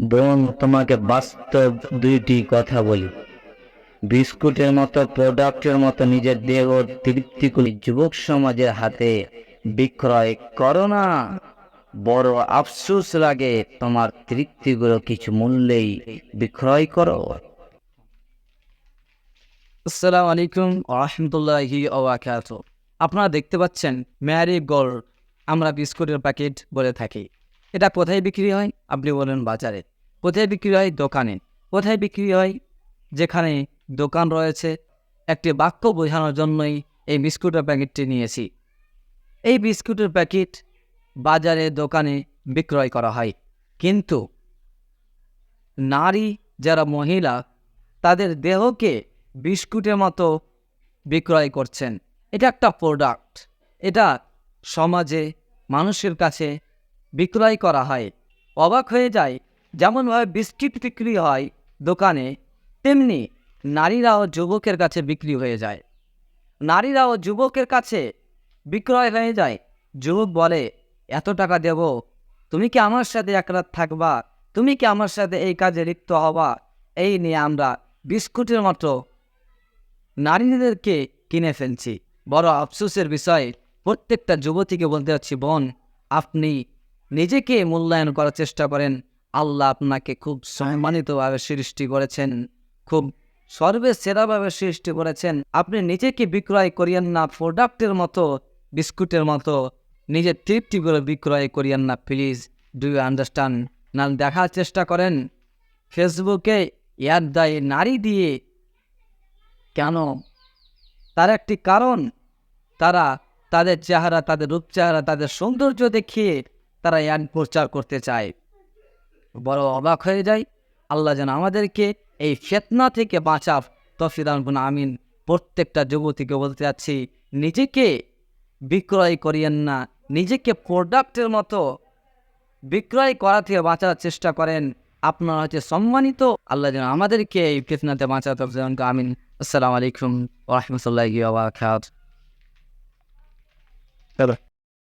বোন তোমাকে বাস্তব দুইটি কথা বলি। বিস্কুটের মতো প্রোডাক্টের মতো নিজের দেহ তৃপ্তিগুলি যুবক সমাজের হাতে বিক্রয় করো না। বড় আফসুস লাগে তোমার তৃপ্তিগুলো কিছু মূল্যেই বিক্রয় করো। আসসালামু আলাইকুম রহমতুল্লাহি আপনারা দেখতে পাচ্ছেন ম্যারি গোল্ড। আমরা বিস্কুটের প্যাকেট বলে থাকি। এটা কোথায় বিক্রি হয়? আপনি বলেন বাজারে। কোথায় বিক্রি হয়? দোকানে। কোথায় বিক্রি হয়? যেখানে দোকান রয়েছে। একটি বাক্য বোঝানোর জন্যই এই বিস্কুটের প্যাকেটটি নিয়েছি। এই বিস্কুটের প্যাকেট বাজারে, দোকানে বিক্রয় করা হয়। কিন্তু নারী যারা মহিলা, তাদের দেহকে বিস্কুটের মতো বিক্রয় করছেন। এটা একটা প্রোডাক্ট এটা সমাজে মানুষের কাছে বিক্রয় করা হয়। অবাক হয়ে যায় যেমনভাবে বিস্কিট বিক্রি হয় দোকানে, তেমনি নারীরাও যুবকের কাছে বিক্রি হয়ে যায়। নারীরাও যুবকের কাছে বিক্রয় হয়ে যায়। যুবক বলে, এত টাকা দেব? তুমি কি আমার সাথে এক রাত থাকবা? তুমি কি আমার সাথে এই কাজে লিপ্ত হবা? এই নিয়ে আমরা বিস্কুটের মতো নারীদেরকে কিনে ফেলছি। বড় আফসোসের বিষয়, প্রত্যেকটা যুবতীকে বলতে যাচ্ছি বোন, আপনি নিজেকে মূল্যায়ন করার চেষ্টা করেন। আল্লাহ আপনাকে খুব সম্মানিতভাবে সৃষ্টি করেছেন, খুব সর্বে সেরাভাবে সৃষ্টি করেছেন। আপনি নিজেকে বিক্রয় করিয়েন না প্রোডাক্টের মতো, বিস্কুটের মতো, নিজের তৃপ্তিগুলো বিক্রয় করিয়েন না প্লিজ ডু ইউ আন্ডারস্ট্যান্ড না দেখার চেষ্টা করেন, ফেসবুকে ইয়ার দায়ে নারী দিয়ে। কেন? তার একটি কারণ, তারা তাদের চেহারা, তাদের রূপ চেহারা, তাদের সৌন্দর্য দেখিয়ে তারা ইয়ান প্রচার করতে চায়। বড় অবাক হয়ে যায়, আল্লাহ যেন আমাদেরকে এই ফেতনা থেকে বাঁচাব তফিদান আমিন। প্রত্যেকটা যুবতীকে বলতে যাচ্ছি নিজেকে বিক্রয় করিয়েন না, নিজেকে প্রোডাক্টের মতো বিক্রয় করা থেকে বাঁচার চেষ্টা করেন। আপনারা হচ্ছে সম্মানিত, আল্লাহ যেন আমাদেরকে এই ফিতনাতে বাঁচাতে যেমন আমিন। আসসালামু আলাইকুম রহমতুল্লাহ